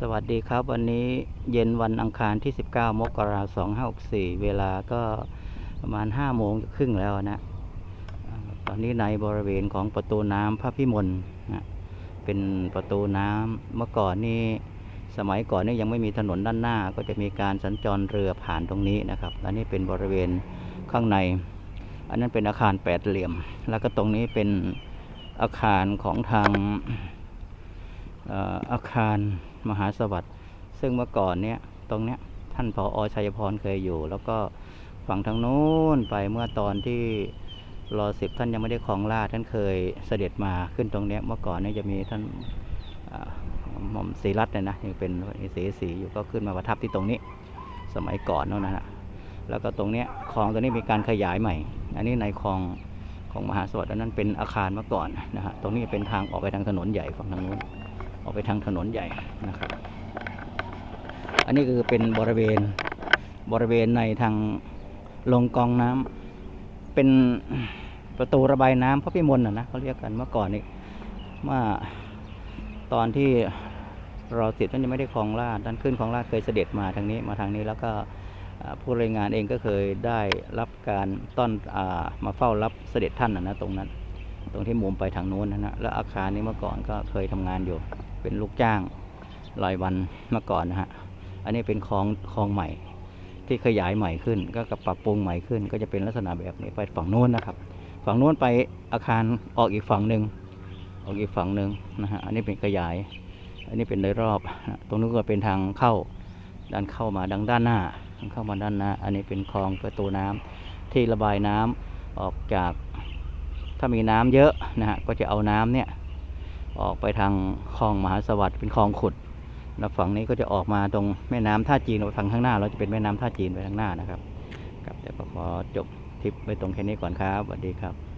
สวัสดีครับ วันนี้เย็นวันอังคารที่ 19 มกราคม 2564 เวลาก็ประมาณ 5 โมงครึ่งแล้วนะ ตอนนี้ในบริเวณของประตูน้ำพระพิมลนะเป็นประตูน้ำเมื่อก่อนนี่สมัยก่อนนี่ยังไม่มีถนนด้านหน้า ก็จะมีการสัญจรเรือผ่านตรงนี้นะครับอันนี้เป็นบริเวณข้างใน อันนั้นเป็นอาคารแปดเหลี่ยม แล้วก็ตรงนี้เป็นอาคารของทางอาคาร มหาสวัสดิ์ซึ่งเมื่อก่อนเนี้ยตรงเนี้ยท่านผออชัยพรเคยอยู่ แล้วก็ฝั่งทางโน้นไปเมื่อตอนที่รอสิบท่านยังไม่ได้ครองราชท่านเคยเสด็จมาขึ้นตรงเนี้ยเมื่อก่อนเนี่ยจะมีท่านอ่าหม่อมศรีรัตน์เนี่ยนะยังเป็นเสสีอยู่ก็ขึ้นมาประทับที่ตรงนี้ สมัยก่อนโน่นนะฮะแล้วก็ตรงเนี้ยคลองตัวนี้มีการขยายใหม่ อันนี้ในคลองของมหาสวัสดิ์นั้นเป็นอาคารเมื่อก่อนนะฮะตรงนี้เป็นทางออกไปทางถนนใหญ่ฝั่งทางนู้น ออกไปทางถนนใหญ่นะครับ อันนี้คือเป็นบริเวณบริเวณในทางลงกองน้ำเป็นประตูระบายน้ำพระพิมลนะนะเขาเรียกกันเมื่อก่อนนี่เมื่อตอนที่รอสิทธิ์ท่านยังไม่ได้ครองราชท่านขึ้นครองราชเคยเสด็จมาทางนี้มาทางนี้แล้วก็ผู้รายงานเองก็เคยได้รับการต้อนอามาเฝ้ารับเสด็จท่านนะนะตรงนั้น ตรงที่มุมไปทางนู้นนะนะแล้วอาคารนี้เมื่อก่อนก็เคยทำงานอยู่ เป็นลูกจ้างรายวันเมื่อก่อนนะฮะ อันนี้เป็นคลองคลองใหม่ ที่ขยายใหม่ขึ้น ก็กับปรับปรุงใหม่ขึ้น ก็จะเป็นลักษณะแบบนี้ไปฝั่งนู้นนะครับ ฝั่งนู้นไปอาคารออกอีกฝั่งหนึ่งออกอีกฝั่งหนึ่งนะฮะ อันนี้เป็นขยาย อันนี้เป็นโดยรอบ ตรงนู้นก็เป็นทางเข้าด้านเข้ามาดังด้านหน้าทางเข้ามาด้านหน้า อันนี้เป็นคลองประตูน้ำที่ระบายน้ำออกจากถ้ามีน้ำเยอะนะฮะก็จะเอาน้ำเนี่ย ออกไปทางคลองมหาสวัสดิ์เป็นคลองขุด แล้วฝั่งนี้ก็จะออกมาตรงแม่น้ำท่าจีนไปฝั่งข้างหน้า เราจะเป็นแม่น้ำท่าจีนไปข้างหน้านะครับครับเดี๋ยวก็ขอจบทริปไว้ตรงแค่นี้ก่อนครับสวัสดีครับ